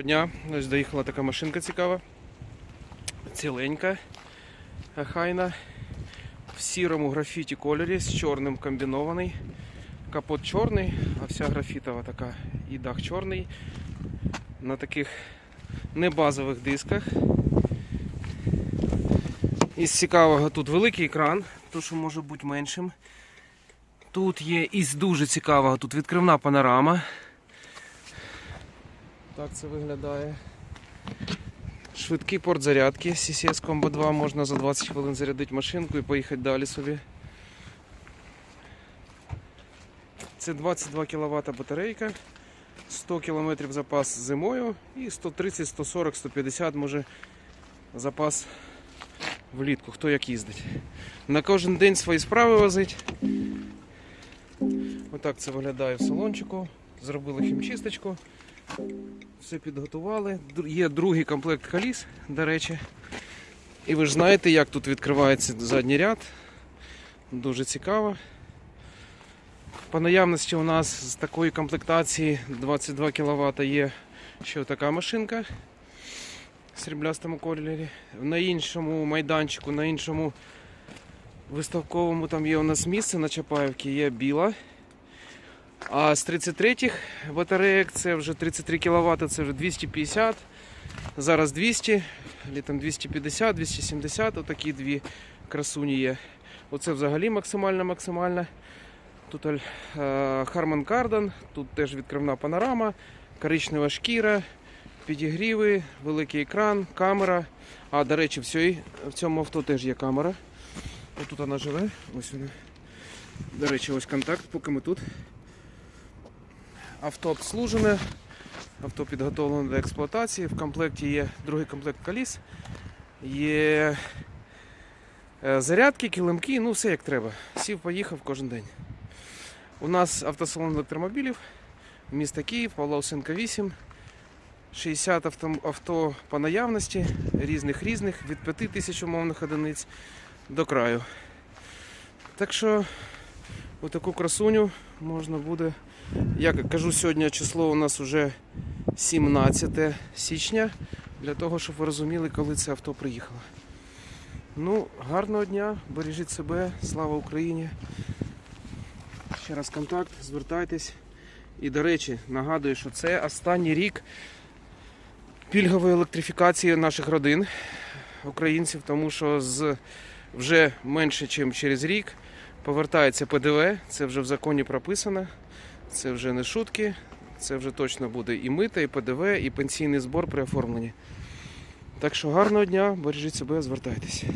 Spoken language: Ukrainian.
Доброго дня. Ось доїхала така машинка цікава. Ціленька, хайна. В сірому графіті кольорі з чорним комбінований. Капот чорний, а вся графітова така і дах чорний. На таких небазових дисках. Із цікавого тут великий екран, то що може бути меншим. Тут є із дуже цікавого, тут відкривна панорама. Так це виглядає. Швидкий порт зарядки CCS Combo 2 можна за 20 хвилин зарядити машинку і поїхати далі собі. Це 22 кВт батарейка, 100 км запас зимою і 130, 140, 150 може запас влітку, хто як їздить. На кожен день свої справи возить. Отак це виглядає в салончику. Зробили хімчисточку. Все підготували. Є другий комплект коліс, до речі. І ви ж знаєте, як тут відкривається задній ряд. Дуже цікаво. По наявності у нас з такої комплектації 22 кВт є ще така машинка в сріблястому кольорі. На іншому майданчику, на іншому виставковому там є у нас місце на Чапаївці, є біла. А з 33-х батареїк це вже 33 кВт, це вже 250, зараз 200, літом 250, 270, отакі дві красуні є. Оце взагалі максимально максимально. Тут е, Harman Kardon, тут теж відкривна панорама, коричнева шкіра, підігріви, великий екран, камера. А, до речі, в, цьому авто теж є камера. Отут вона живе. Ось вона. До речі, ось контакт, поки ми тут. Авто обслужене, авто підготовлене до експлуатації. В комплекті є другий комплект коліс, є е, зарядки, килимки, ну все як треба. Сів, поїхав кожен день. У нас автосалон електромобілів, місто Київ, Павла Осенка 8. 60 авто, авто по наявності, різних різних, від 5 тисяч умовних одиниць до краю. Так що отаку красуню можна буде як кажу, сьогодні число у нас вже 17 січня, для того, щоб ви розуміли, коли це авто приїхало. Ну, гарного дня, бережіть себе, слава Україні. Ще раз контакт, звертайтесь. І, до речі, нагадую, що це останній рік пільгової електрифікації наших родин, українців, тому що з вже менше, ніж через рік повертається ПДВ, це вже в законі прописано. Це вже не шутки, це вже точно буде і мита, і ПДВ, і пенсійний збор при оформленні. Так що гарного дня, бережіть себе, звертайтеся.